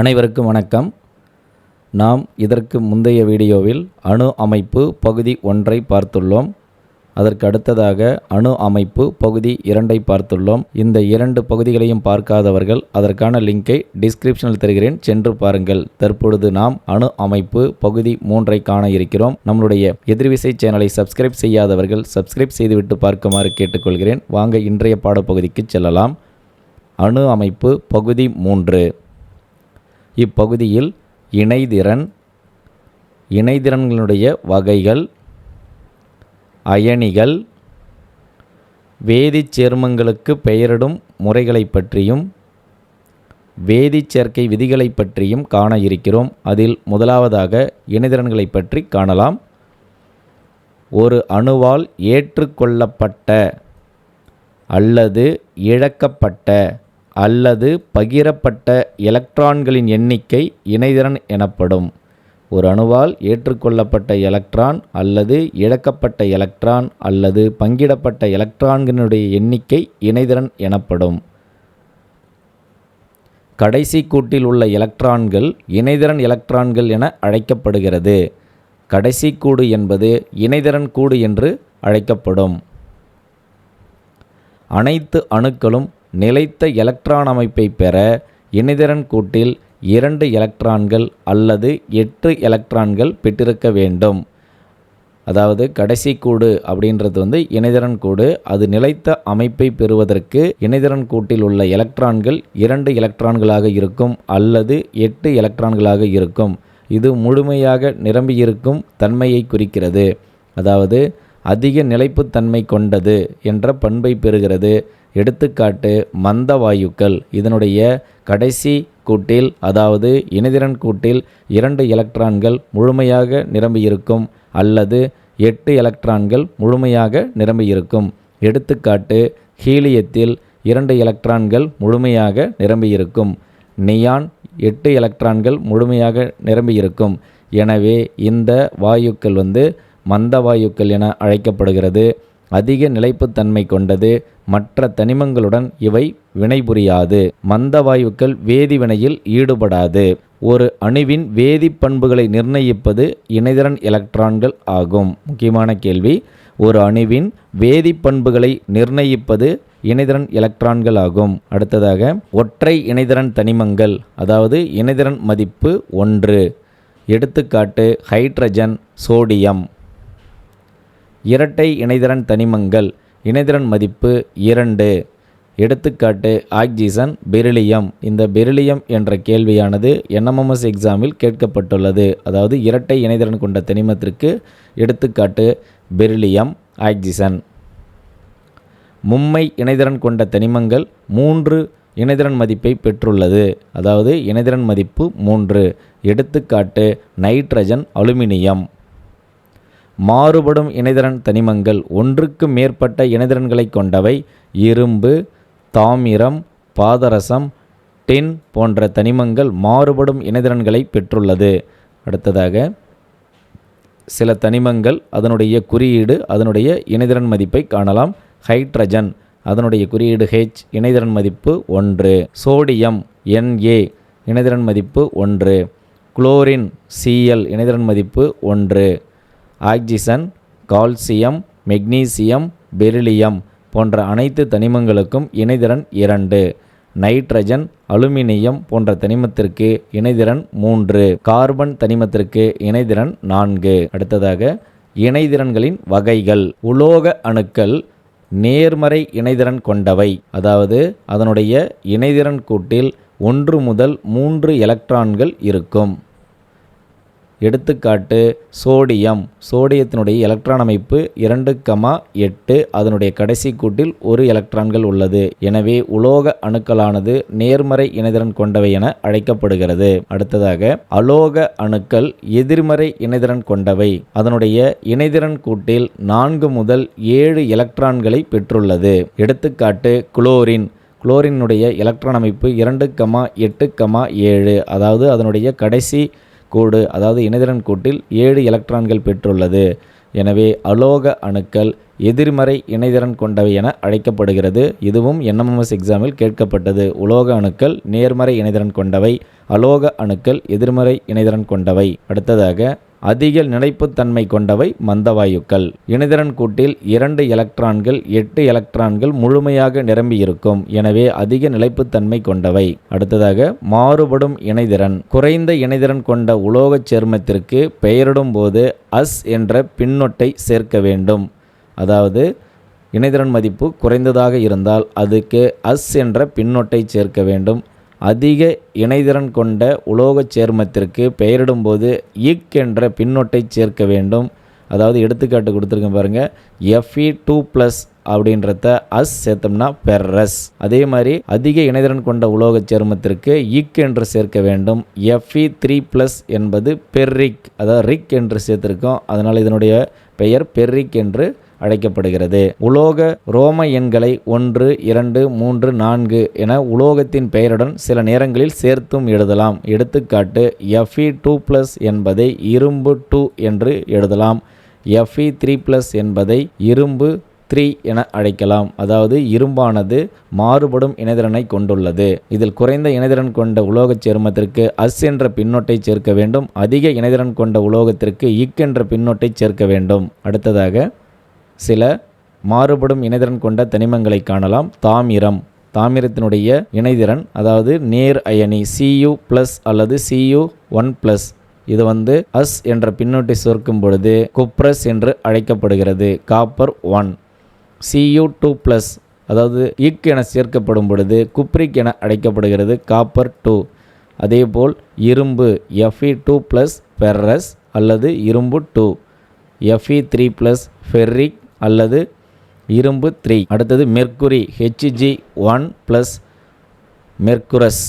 அனைவருக்கும் வணக்கம். நாம் இதற்கு முந்தைய வீடியோவில் அணு அமைப்பு பகுதி ஒன்றை பார்த்துள்ளோம். அதற்கு அடுத்ததாக அணு அமைப்பு பகுதி இரண்டை பார்த்துள்ளோம். இந்த இரண்டு பகுதிகளையும் பார்க்காதவர்கள் அதற்கான லிங்கை டிஸ்கிரிப்ஷனில் தருகிறேன். சென்று பாருங்கள். தற்பொழுது நாம் அணு அமைப்பு பகுதி மூன்றை காண இருக்கிறோம். நம்மளுடைய எதிர்விசை சேனலை சப்ஸ்கிரைப் செய்யாதவர்கள் சப்ஸ்கிரைப் செய்துவிட்டு பார்க்குமாறு கேட்டுக்கொள்கிறேன். வாங்க இன்றைய பாடப்பகுதிக்கு செல்லலாம். அணு அமைப்பு பகுதி மூன்று. இப்பகுதியில் இணைதிறன் இணைதிறன்களுடைய வகைகள் அயனிகள் வேதிச் சேர்மங்களுக்கு பெயரிடும் முறைகளை பற்றியும் வேதிச் சேர்க்கை விதிகளை பற்றியும் காண இருக்கிறோம். அதில் முதலாவதாக இணைதிறன்களை பற்றி காணலாம். ஒரு அணுவால் ஏற்றுக்கொள்ளப்பட்ட அல்லது இழக்கப்பட்ட அல்லது பகிரப்பட்ட எலக்ட்ரான்களின் எண்ணிக்கை இணைதிறன் எனப்படும். ஒரு அணுவால் ஏற்றுக்கொள்ளப்பட்ட எலக்ட்ரான் அல்லது இழக்கப்பட்ட எலக்ட்ரான் அல்லது பங்கிடப்பட்ட எலக்ட்ரான்களினுடைய எண்ணிக்கை இணைதிறன் எனப்படும். கடைசி கூட்டில் உள்ள எலக்ட்ரான்கள் இணைதிறன் எலக்ட்ரான்கள் என அழைக்கப்படுகிறது. கடைசி கூடு என்பது இணைதிறன் கூடு என்று அழைக்கப்படும். அனைத்து அணுக்களும் நிலைத்த எலக்ட்ரான் அமைப்பை பெற இணைதிறன் கூட்டில் இரண்டு எலக்ட்ரான்கள் அல்லது எட்டு எலக்ட்ரான்கள் பெற்றிருக்க வேண்டும். அதாவது கடைசி கூடு அப்படின்றது வந்து இணைதிறன் கூடு. அது நிலைத்த அமைப்பை பெறுவதற்கு இணைதிறன் கூட்டில் உள்ள எலக்ட்ரான்கள் இரண்டு எலக்ட்ரான்களாக இருக்கும் அல்லது எட்டு எலக்ட்ரான்களாக இருக்கும். இது முழுமையாக நிரம்பியிருக்கும் தன்மையை குறிக்கிறது. அதாவது அதிக நிலைப்புத்தன்மை கொண்டது என்ற பண்பை பெறுகிறது. எடுத்துக்காட்டு மந்த வாயுக்கள் இதனுடைய கடைசி கூட்டில் அதாவது இணைதிறன் கூட்டில் இரண்டு எலக்ட்ரான்கள் முழுமையாக நிரம்பியிருக்கும் அல்லது எட்டு எலக்ட்ரான்கள் முழுமையாக நிரம்பியிருக்கும். எடுத்துக்காட்டு ஹீலியத்தில் இரண்டு எலக்ட்ரான்கள் முழுமையாக நிரம்பியிருக்கும். நியான் எட்டு எலக்ட்ரான்கள் முழுமையாக நிரம்பியிருக்கும். எனவே இந்த வாயுக்கள் வந்து மந்த வாயுக்கள் என அழைக்கப்படுகிறது. அதிக நிலைப்புத்தன்மை கொண்டது. மற்ற தனிமங்களுடன் இவை வினைபுரியாது. மந்த வாயுக்கள் வேதிவினையில் ஈடுபடாது. ஒரு அணுவின் வேதிப்பண்புகளை நிர்ணயிப்பது இணைதிறன் எலக்ட்ரான்கள் ஆகும். முக்கியமான கேள்வி ஒரு அணுவின் வேதிப்பண்புகளை நிர்ணயிப்பது இணைதிறன் எலக்ட்ரான்கள் ஆகும். அடுத்ததாக ஒற்றை இணைதிறன் தனிமங்கள் அதாவது இணைதிறன் மதிப்பு ஒன்று. எடுத்துக்காட்டு ஹைட்ரஜன் சோடியம். இரட்டை இணைதிறன் தனிமங்கள். இணைதிறன் மதிப்பு இரண்டு. எடுத்துக்காட்டு ஆக்சிஜன் பெரிலியம். இந்த பெரிலியம் என்ற கேள்வியானது என்எம்எம்எஸ் எக்ஸாமில் கேட்கப்பட்டுள்ளது. அதாவது இரட்டை இணைதிறன் கொண்ட தனிமத்திற்கு எடுத்துக்காட்டு பெரிலியம் ஆக்சிஜன் மும்மை இணைதிறன் கொண்ட தனிமங்கள் மூன்று இணைதிறன் மதிப்பை பெற்றுள்ளது. அதாவது இணைதிறன் மதிப்பு மூன்று. எடுத்துக்காட்டு நைட்ரஜன் அலுமினியம். மாறுபடும் இணைதிறன் தனிமங்கள் ஒன்றுக்கு மேற்பட்ட இணைதிறன்களை கொண்டவை இரும்பு தாமிரம் பாதரசம் டின் போன்ற தனிமங்கள் மாறுபடும் இணைதிறன்களை பெற்றுள்ளது. அடுத்ததாக சில தனிமங்கள் அதனுடைய குறியீடு அதனுடைய இணைதிறன் மதிப்பை காணலாம். ஹைட்ரஜன் அதனுடைய குறியீடு ஹெச் இணைதிறன் மதிப்பு ஒன்று. சோடியம் என்ஏ இணைதிறன் மதிப்பு ஒன்று. குளோரின் சிஎல் இணைதிறன் மதிப்பு ஒன்று. ஆக்சிஜன் கால்சியம் மெக்னீசியம் பெரிலியம் போன்ற அனைத்து தனிமங்களுக்கும் இணைதிறன் இரண்டு. நைட்ரஜன் அலுமினியம் போன்ற தனிமத்திற்கு இணைதிறன் மூன்று. கார்பன் தனிமத்திற்கு இணைதிறன் நான்கு. அடுத்ததாக இணைதிறன்களின் வகைகள். உலோக அணுக்கள் நேர்மறை இணைதிறன் கொண்டவை. அதாவது அதனுடைய இணைதிறன் கூட்டில் ஒன்று முதல் மூன்று எலக்ட்ரான்கள் இருக்கும். எடுத்துக்காட்டு சோடியம். சோடியத்தினுடைய எலக்ட்ரான் அமைப்பு இரண்டு கமா எட்டு அதனுடைய கடைசி கூட்டில் ஒரு எலக்ட்ரான்கள் உள்ளது. எனவே உலோக அணுக்களானது நேர்மறை இணைதிறன் கொண்டவை என அழைக்கப்படுகிறது. அடுத்ததாக அலோக அணுக்கள் எதிர்மறை இணைதிறன் கொண்டவை. அதனுடைய இணைதிறன் கூட்டில் நான்கு முதல் ஏழு எலக்ட்ரான்களை பெற்றுள்ளது. எடுத்துக்காட்டு குளோரின். குளோரினுடைய எலக்ட்ரான் அமைப்பு இரண்டு கமா எட்டு கமா ஏழு. அதாவது அதனுடைய கடைசி கூடு அதாவது இணைதிறன் கூட்டில் ஏழு எலக்ட்ரான்கள் பெற்றுள்ளது. எனவே அலோக அணுக்கள் எதிர்மறை இணைதிறன் கொண்டவை என அழைக்கப்படுகிறது. இதுவும் என்எம்எம்எஸ் எக்ஸாமில் கேட்கப்பட்டது. உலோக அணுக்கள் நேர்மறை இணைதிறன் கொண்டவை அலோக அணுக்கள் எதிர்மறை இணைதிறன் கொண்டவை. அடுத்ததாக அதிக நிலைப்புத்தன்மை கொண்டவை மந்தவாயுக்கள். இணைதிறன் கூட்டில் இரண்டு எலக்ட்ரான்கள் எட்டு எலக்ட்ரான்கள் முழுமையாக நிரம்பியிருக்கும். எனவே அதிக நிலைப்புத்தன்மை கொண்டவை. அடுத்ததாக மாறுபடும் இணைதிறன். குறைந்த இணைதிறன் கொண்ட உலோகச் சேர்மத்திற்கு பெயரிடும் போது அஸ் என்ற பின்னொட்டை சேர்க்க வேண்டும். அதாவது இணைதிறன் மதிப்பு குறைந்ததாக இருந்தால் அதுக்கு அஸ் என்ற பின்னொட்டை சேர்க்க வேண்டும். அதிக இணைதிறன் கொண்ட உலோகச் சேர்மத்திற்கு பெயரிடும்போது இக் என்ற பின்னொட்டை சேர்க்க வேண்டும். அதாவது எடுத்துக்காட்டு கொடுத்துருக்கேன் பாருங்கள் எஃப்இ டூ ப்ளஸ் அப்படின்றத அஸ் சேர்த்தோம்னா பெர்ரஸ். அதே மாதிரி அதிக இணைதிறன் கொண்ட உலோகச் சேர்மத்திற்கு இக் என்று சேர்க்க வேண்டும். எஃப்இ த்ரீ ப்ளஸ் என்பது பெர்ரிக் அதாவது ரிக் என்று சேர்த்துருக்கோம். அதனால் இதனுடைய பெயர் பெர்ரிக் என்று அழைக்கப்படுகிறது. உலோக ரோம எண்களை ஒன்று இரண்டு மூன்று நான்கு என உலோகத்தின் பெயருடன் சில நேரங்களில் சேர்த்தும் எழுதலாம். எடுத்துக்காட்டு எஃப்இ டூ ப்ளஸ் என்பதை இரும்பு டூ என்று எழுதலாம். எஃப்இ த்ரீ ப்ளஸ் என்பதை இரும்பு த்ரீ என அழைக்கலாம். அதாவது இரும்பானது மாறுபடும் இணைதிறனை கொண்டுள்ளது. இதில் குறைந்த இணைதிறன் கொண்ட உலோகச் சேர்மத்திற்கு அஸ் என்ற பின்னொட்டை சேர்க்க வேண்டும். அதிக இணைதிறன் கொண்ட உலோகத்திற்கு இக் என்ற பின்னொட்டை சேர்க்க வேண்டும். அடுத்ததாக சில மாறுபடும் இணைதிறன் கொண்ட தனிமங்களை காணலாம். தாமிரம். தாமிரத்தினுடைய இணைதிறன் அதாவது நேர் அயனி சியு ப்ளஸ் அல்லது சியு ஒன் ப்ளஸ் இது வந்து அஸ் என்ற பின்னோட்டை சுருக்கும் பொழுது குப்ரஸ் என்று அழைக்கப்படுகிறது. Copper one C U two plus அதாவது இக் என சேர்க்கப்படும் பொழுது குப்ரிக் என அழைக்கப்படுகிறது. காப்பர் டூ அதேபோல் இரும்பு எஃப்இ டூ ப்ளஸ் ஃபெர்ரஸ் அல்லது இரும்பு two F E three plus ferric அல்லது இரும்பு த்ரீ. அடுத்தது mercury H G one plus mercurous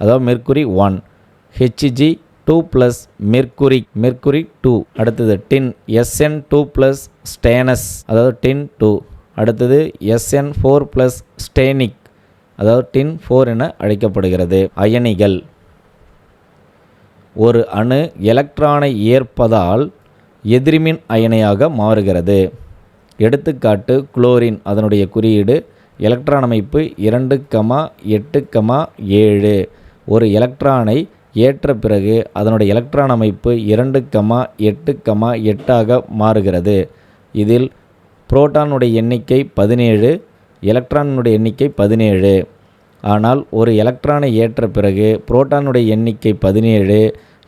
அதாவது mercury one H G two plus mercury mercury two அடுத்தது tin S N two plus stannous அதாவது tin two அடுத்தது S N four plus stannic அதாவது tin four என அழைக்கப்படுகிறது. அயனிகள். ஒரு அணு எலக்ட்ரானை ஏற்பதால் எதிர்மின் அயனியாக மாறுகிறது. எடுத்துக்காட்டு குளோரின் அதனுடைய குறியீடு எலக்ட்ரான் அமைப்பு இரண்டு கமா எட்டு கமா ஏழு. ஒரு எலக்ட்ரானை ஏற்ற பிறகு அதனுடைய எலக்ட்ரான் அமைப்பு இரண்டு கமா எட்டு கமா எட்டாக மாறுகிறது. இதில் புரோட்டானுடைய எண்ணிக்கை பதினேழு எலக்ட்ரானுடைய எண்ணிக்கை பதினேழு. ஆனால் ஒரு எலக்ட்ரானை ஏற்ற பிறகு புரோட்டானுடைய எண்ணிக்கை பதினேழு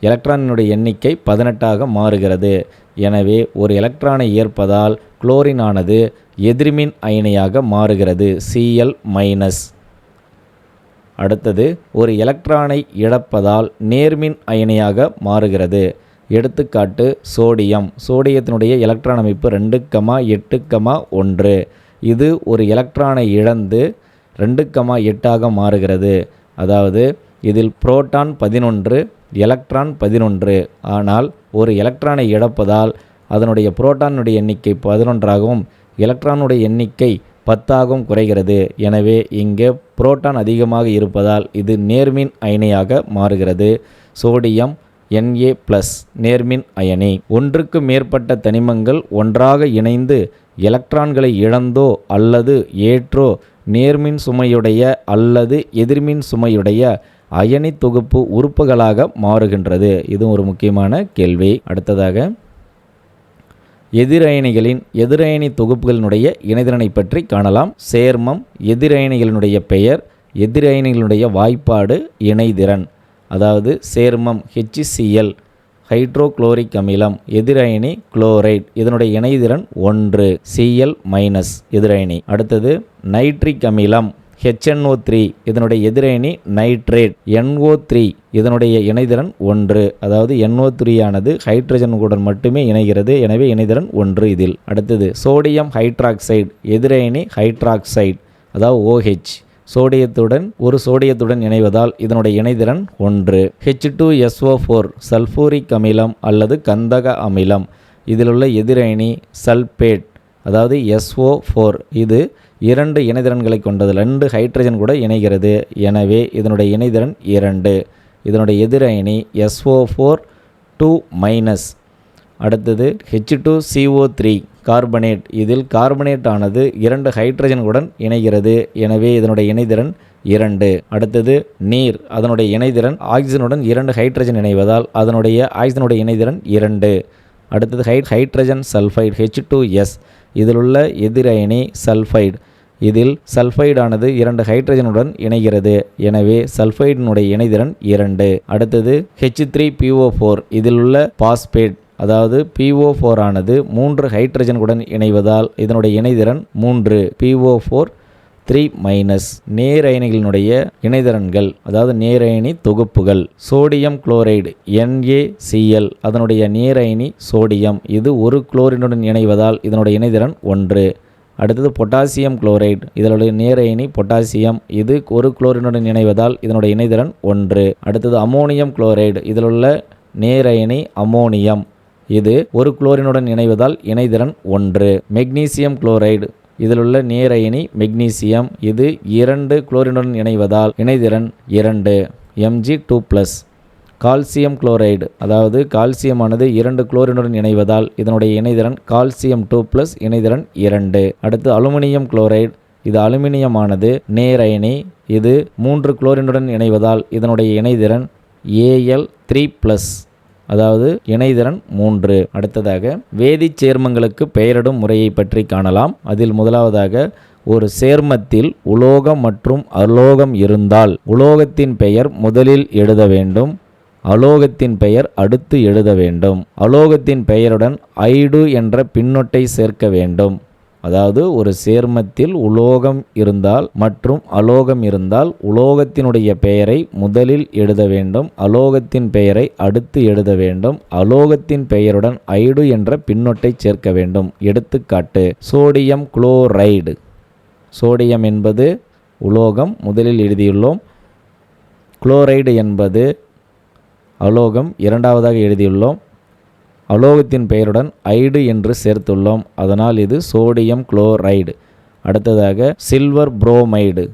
எலக்ட்ரானினுடைய எண்ணிக்கை பதினெட்டாக மாறுகிறது. எனவே ஒரு எலக்ட்ரானை ஏற்பதால் குளோரினானது எதிர்மின் அயனியாக மாறுகிறது சிஎல் மைனஸ் அடுத்தது ஒரு எலக்ட்ரானை இழப்பதால் நேர்மின் அயனியாக மாறுகிறது. எடுத்துக்காட்டு சோடியம். சோடியத்தினுடைய எலக்ட்ரான் அமைப்பு ரெண்டு கமா எட்டு கமா ஒன்று. இது ஒரு எலக்ட்ரானை இழந்து ரெண்டு கமா எட்டாக மாறுகிறது. அதாவது இதில் புரோட்டான் பதினொன்று எலக்ட்ரான் பதினொன்று. ஆனால் ஒரு எலக்ட்ரானை இழப்பதால் அதனுடைய புரோட்டானுடைய எண்ணிக்கை பதினொன்றாகவும் எலக்ட்ரானுடைய எண்ணிக்கை பத்தாகவும் குறைகிறது. எனவே இங்கே புரோட்டான் அதிகமாக இருப்பதால் இது நேர்மின் அயனியாக மாறுகிறது. சோடியம் என்ஏ ப்ளஸ் நேர்மின் அயனி. ஒன்றுக்கு மேற்பட்ட தனிமங்கள் ஒன்றாக இணைந்து எலக்ட்ரான்களை இழந்தோ அல்லது ஏற்றோ நேர்மின் சுமையுடைய அல்லது எதிர்மின் சுமையுடைய அயனி தொகுப்பு உறுப்புகளாக மாறுகின்றது. இது ஒரு முக்கியமான கேள்வி. அடுத்ததாக எதிரயனிகளின் எதிரயணி தொகுப்புகளினுடைய இணைதிறனை பற்றி காணலாம். சேர்மம் எதிரயனிகளினுடைய பெயர் எதிரயணிகளுடைய வாய்ப்பாடு இணைதிறன். அதாவது சேர்மம் ஹெச்சிசிஎல் ஹைட்ரோக்ளோரிக் அமிலம் எதிரயனி குளோரைட். இதனுடைய இணைதிறன் ஒன்று சிஎல் மைனஸ் எதிரயணி அடுத்தது நைட்ரிக் அமிலம் ஹெச்என்ஓ த்ரீ இதனுடைய எதிரணி நைட்ரேட் என்ஓ த்ரீ இதனுடைய இணைதிறன் ஒன்று. அதாவது என்ஓ த்ரீ ஆனது ஹைட்ரஜனுடன் மட்டுமே இணைகிறது. எனவே இணைதிறன் ஒன்று இதில். அடுத்தது சோடியம் ஹைட்ராக்சைடு எதிரணி ஹைட்ராக்சைடு அதாவது ஓஹெச் சோடியத்துடன் ஒரு சோடியத்துடன் இணைவதால் இதனுடைய இணைதிறன் ஒன்று. H two S O four sulphuric அமிலம் அல்லது கந்தக அமிலம். இதிலுள்ள எதிரணி சல்பேட் அதாவது எஸ்ஓ ஃபோர் இது இரண்டு இணைதிறன்களை கொண்டது ரெண்டு ஹைட்ரஜன் கூட இணைகிறது. எனவே இதனுடைய இணைதிறன் இரண்டு. இதனுடைய எதிரணி S O four two minus அடுத்தது H two C O three carbonate இதில் கார்பனேட் ஆனது இரண்டு ஹைட்ரஜனுடன் இணைகிறது. எனவே இதனுடைய இணைதிறன் இரண்டு. அடுத்தது நீர். அதனுடைய இணைதிறன் ஆக்சிஜனுடன் இரண்டு ஹைட்ரஜன் இணைவதால் அதனுடைய ஆக்சிஜனுடைய இணைதிறன் இரண்டு. அடுத்தது high hydrogen sulphide H two S இதில் உள்ள எதிரணி சல்ஃபைடு இதில் சல்ஃபைடானது இரண்டு ஹைட்ரஜனுடன் இணைகிறது. எனவே சல்ஃபைடினுடைய இணைதிறன் இரண்டு. அடுத்தது ஹெச் த்ரீ பிஓ ஃபோர் இதில் உள்ள பாஸ்பேட் அதாவது பிஓ ஃபோர் ஆனது மூன்று ஹைட்ரஜனுடன் இணைவதால் இதனுடைய இணைதிறன் மூன்று. P O four three minus நேரயனிகளினுடைய இணைதிறன்கள் அதாவது நேரயனி தொகுப்புகள். சோடியம் குளோரைடு என்ஏசிஎல் அதனுடைய நேரயனி சோடியம். இது ஒரு குளோரினுடன் இணைவதால் இதனுடைய இணைதிறன் ஒன்று. அடுத்தது பொட்டாசியம் குளோரைடு. இதனுடைய நேரயனி பொட்டாசியம். இது ஒரு குளோரினுடன் இணைவதால் இதனுடைய இணைதிறன் ஒன்று. அடுத்தது அமோனியம் குளோரைடு. இதில் உள்ள நேரயனி அமோனியம். இது ஒரு குளோரினுடன் இணைவதால் இணைதிறன் ஒன்று. Magnesium chloride. இதிலுள்ள நேரயனி மெக்னீசியம். இது இரண்டு குளோரினுடன் இணைவதால் இணைதிறன் இரண்டு. M G two plus calcium chloride அதாவது கால்சியமானது இரண்டு குளோரினுடன் இணைவதால் இதனுடைய இணைதிறன் கால்சியம் டூ ப்ளஸ் இணைதிறன் இரண்டு. அடுத்து அலுமினியம் குளோரைடு இது அலுமினியமானது நேரயனி இது மூன்று குளோரினுடன் இணைவதால் இதனுடைய இணைதிறன் ஏஎல் த்ரீ ப்ளஸ் அதாவது இணைதிறன் மூன்று. அடுத்ததாக வேதிச் சேர்மங்களுக்கு பெயரிடும் முறையை பற்றி காணலாம். அதில் முதலாவதாக ஒரு சேர்மத்தில் உலோகம் மற்றும் அலோகம் இருந்தால் உலோகத்தின் பெயர் முதலில் எழுத வேண்டும். அலோகத்தின் பெயர் அடுத்து எழுத வேண்டும். அலோகத்தின் பெயருடன் ஐடு என்ற பின்னொட்டை சேர்க்க வேண்டும். அதாவது ஒரு சேர்மத்தில் உலோகம் இருந்தால் மற்றும் அலோகம் இருந்தால் உலோகத்தினுடைய பெயரை முதலில் எழுத வேண்டும். அலோகத்தின் பெயரை அடுத்து எழுத வேண்டும். அலோகத்தின் பெயருடன் ஐடு என்ற பின்னொட்டை சேர்க்க வேண்டும். எடுத்துக்காட்டு சோடியம் குளோரைடு. சோடியம் என்பது உலோகம் முதலில் எழுதியுள்ளோம். குளோரைடு என்பது அலோகம் இரண்டாவதாக எழுதியுள்ளோம். அலோகத்தின் பெயருடன் ஐடு என்று சேர்த்துள்ளோம். அதனால் இது சோடியம் குளோரைடு. அடுத்ததாக சில்வர் புரோமைடு.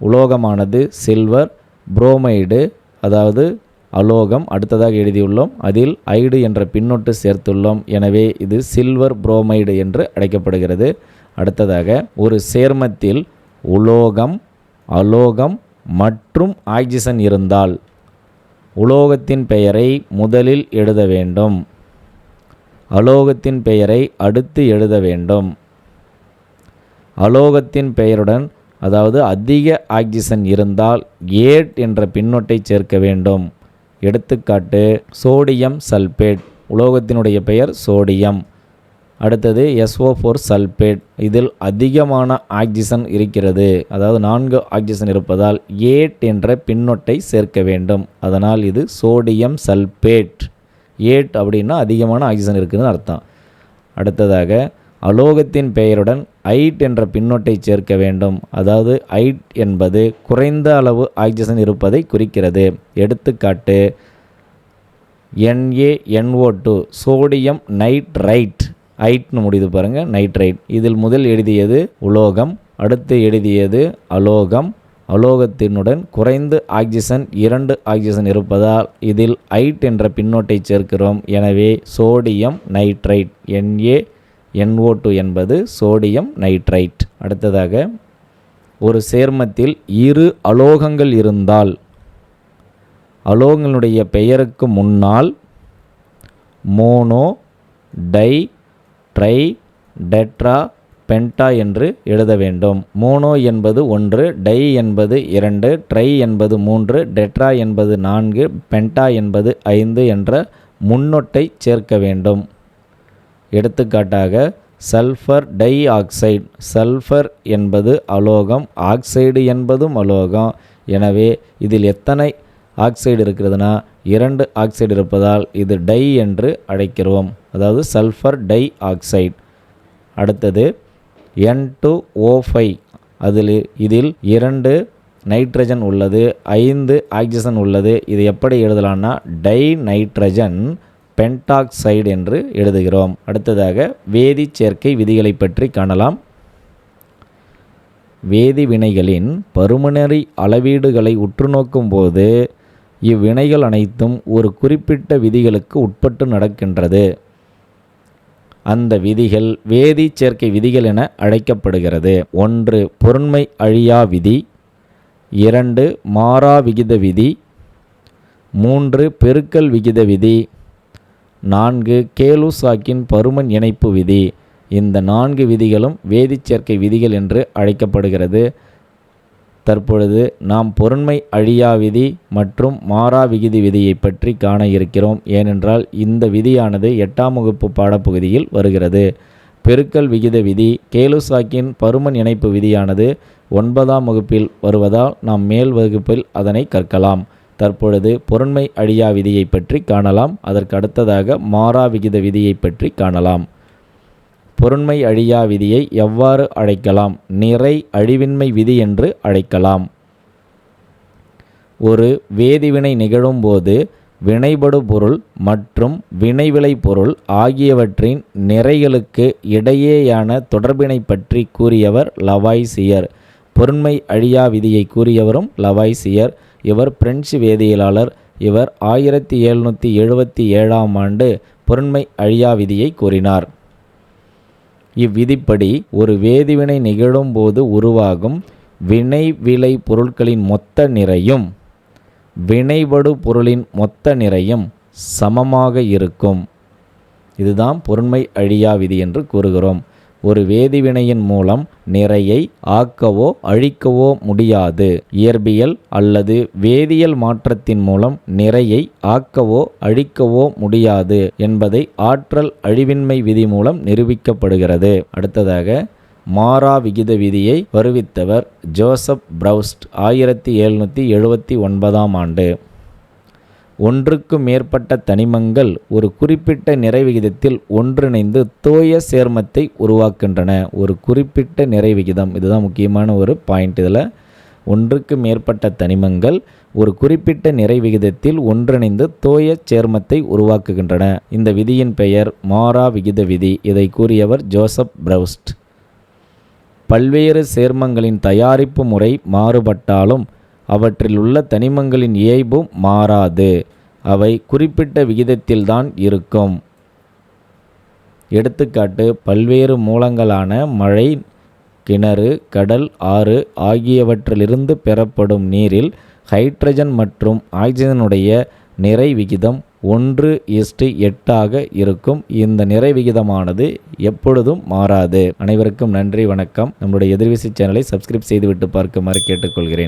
உலோகமானது சில்வர் புரோமைடு. அதாவது அலோகம் அடுத்ததாக எழுதியுள்ளோம். அதில் ஐடு என்ற பின்னொட்டு சேர்த்துள்ளோம். எனவே இது சில்வர் புரோமைடு என்று அழைக்கப்படுகிறது. அடுத்ததாக ஒரு சேர்மத்தில் உலோகம் அலோகம் மற்றும் ஆக்சிஜன் இருந்தால் உலோகத்தின் பெயரை முதலில் எழுத வேண்டும். அலோகத்தின் பெயரை அடுத்து எழுத வேண்டும். அலோகத்தின் பெயருடன் அதாவது அதிக ஆக்சிஜன் இருந்தால் ஏட் என்ற பின்னொட்டை சேர்க்க வேண்டும். எடுத்துக்காட்டு சோடியம் சல்பேட். உலோகத்தினுடைய பெயர் சோடியம். அடுத்தது எஸ்ஓ ஃபோர் சல்பேட் இதில் அதிகமான ஆக்சிஜன் இருக்கிறது. அதாவது நான்கு ஆக்சிஜன் இருப்பதால் ஏட் என்ற பின்னொட்டை சேர்க்க வேண்டும். அதனால் இது சோடியம் சல்பேட் ஏட் அப்படின்னா அதிகமான ஆக்சிஜன் இருக்குதுன்னு அர்த்தம். அடுத்ததாக அலோகத்தின் பெயருடன் ஐட் என்ற பின்னொட்டை சேர்க்க வேண்டும். அதாவது ஐட் என்பது குறைந்த அளவு ஆக்சிஜன் இருப்பதை குறிக்கிறது. எடுத்துக்காட்டு N A N O two sodium nitrite ஐட்னு முடியுது பாருங்கள் நைட்ரைட். இதில் முதல் எழுதியது உலோகம் அடுத்து எழுதியது அலோகம். அலோகத்தினுடன் குறைந்து ஆக்சிஜன் இரண்டு ஆக்சிஜன் இருப்பதால் இதில் ஐட் என்ற பின்னோட்டை சேர்க்கிறோம். எனவே சோடியம் நைட்ரைட் NaNO2 டூ என்பது சோடியம் நைட்ரைட். அடுத்ததாக ஒரு சேர்மத்தில் இரு அலோகங்கள் இருந்தால் அலோகங்களுடைய பெயருக்கு முன்னால் mono di tri tetra penta என்று எழுத வேண்டும். மோனோ என்பது ஒன்று டை என்பது இரண்டு ட்ரை என்பது மூன்று டெட்ரா என்பது நான்கு பென்டா என்பது ஐந்து என்ற முன்னொட்டை சேர்க்க வேண்டும். எடுத்துக்காட்டாக சல்ஃபர் டை ஆக்சைடு சல்ஃபர் என்பது அலோகம் ஆக்சைடு என்பதும் அலோகம். எனவே இதில் எத்தனை ஆக்சைடு இருக்கிறதுனா இரண்டு ஆக்சைடு இருப்பதால் இது டை என்று அழைக்கிறோம். அதாவது சல்ஃபர் டை ஆக்சைடு. அடுத்தது என் டூ ஓ ஃபைவ் அதில் இதில் இரண்டு நைட்ரஜன் உள்ளது ஐந்து ஆக்சிஜன் உள்ளது. இது எப்படி எழுதலாம்னா டை நைட்ரஜன் பென்டாக்சைடு என்று எழுதுகிறோம். அடுத்ததாக வேதி சேர்க்கை விதிகளை பற்றி காணலாம். வேதி வினைகளின் பருமனரி அளவீடுகளை உற்று நோக்கும்போது இவ்வினைகள் அனைத்தும் ஒரு குறிப்பிட்ட விதிகளுக்கு உட்பட்டு நடக்கின்றது. அந்த விதிகள் வேதி சேர்க்கை விதிகள் என அழைக்கப்படுகிறது. ஒன்று பொருண்மை அழியா விதி. இரண்டு மாறா விகித விதி. மூன்று பெருக்கல் விகித விதி. நான்கு கேலுசாக்கின் பருமன் இணைப்பு விதி. இந்த நான்கு விதிகளும் வேதிச்சேர்க்கை விதிகள் என்று அழைக்கப்படுகிறது. தற்பொழுது நாம் பொருண்மை அழியா விதி மற்றும் மாறா விகிதி விதியை பற்றி காண இருக்கிறோம். ஏனென்றால் இந்த விதியானது எட்டாம் வகுப்பு பாடப்பகுதியில் வருகிறது. பெருக்கல் விகித விதி கேலுசாக்கின் பருமன் இணைப்பு விதியானது ஒன்பதாம் வகுப்பில் வருவதால் நாம் மேல் வகுப்பில் அதனை கற்கலாம். தற்பொழுது பொருண்மை அழியா விதியை பற்றி காணலாம். அதற்கு அடுத்ததாக மாறா விகித விதியை பற்றி காணலாம். பொருண்மை அழியா விதியை எவ்வாறு அழைக்கலாம்? நிறை அழிவின்மை விதி என்று அழைக்கலாம். ஒரு வேதிவினை நிகழும்போது வினைபடு பொருள் மற்றும் வினைவிளை பொருள் ஆகியவற்றின் நிறைகளுக்கு இடையேயான தொடர்பினை பற்றி கூறியவர் லவாய்சியர். பொருண்மை அழியா விதியை கூறியவரும் லவாய்சியர். இவர் பிரெஞ்சு வேதியியலாளர். இவர் ஆயிரத்தி எழுநூற்றி எழுபத்தி ஏழாம் ஆண்டு பொருண்மை அழியா விதியை கூறினார். இவ்விதிப்படி ஒரு வேதிவினை நிகழும்போது உருவாகும் வினை விளை பொருட்களின் மொத்த நிறையும் வினைபடு பொருளின் மொத்த நிறையும் சமமாக இருக்கும். இதுதான் பொருண்மை அழியா விதி என்று கூறுகிறோம். ஒரு வேதிவினையின் மூலம் நிறையை ஆக்கவோ அழிக்கவோ முடியாது. இயற்பியல் அல்லது வேதியியல் மாற்றத்தின் மூலம் நிறையை ஆக்கவோ அழிக்கவோ முடியாது என்பதை ஆற்றல் அழிவின்மை விதி மூலம் நிரூபிக்கப்படுகிறது. அடுத்ததாக மாறா விகித விதியை வருவித்தவர் ஜோசப் பிரவுஸ்ட் ஆயிரத்தி எழுநூற்றி எழுபத்தி ஒன்பதாம் ஆண்டு. ஒன்றுக்கு மேற்பட்ட தனிமங்கள் ஒரு குறிப்பிட்ட நிறை விகிதத்தில் ஒன்றிணைந்து தோய சேர்மத்தை உருவாக்குகின்றன. ஒரு குறிப்பிட்ட நிறை விகிதம் இதுதான் முக்கியமான ஒரு பாயிண்ட் இதில். ஒன்றுக்கு மேற்பட்ட தனிமங்கள் ஒரு குறிப்பிட்ட நிறை விகிதத்தில் ஒன்றிணைந்து தோய சேர்மத்தை உருவாக்குகின்றன. இந்த விதியின் பெயர் மாறா விகித விதி. இதை கூறியவர் ஜோசப் பிரவுஸ்ட். பல்வேறு சேர்மங்களின் தயாரிப்பு முறை மாறுபட்டாலும் அவற்றில் உள்ள தனிமங்களின் இயல்பும் மாறாது. அவை குறிப்பிட்ட விகிதத்தில்தான் இருக்கும். எடுத்துக்காட்டு பல்வேறு மூலங்களான மழை கிணறு கடல் ஆறு ஆகியவற்றிலிருந்து பெறப்படும் நீரில் ஹைட்ரஜன் மற்றும் ஆக்சிஜனுடைய நிறை விகிதம் ஒன்று இஸ்டு எட்டாக இருக்கும். இந்த நிறை விகிதமானது எப்பொழுதும் மாறாது. அனைவருக்கும் நன்றி வணக்கம். நம்முடைய எதிர்விசை சேனலை சப்ஸ்கிரைப் செய்துவிட்டு பார்க்குமாறு கேட்டுக்கொள்கிறேன்.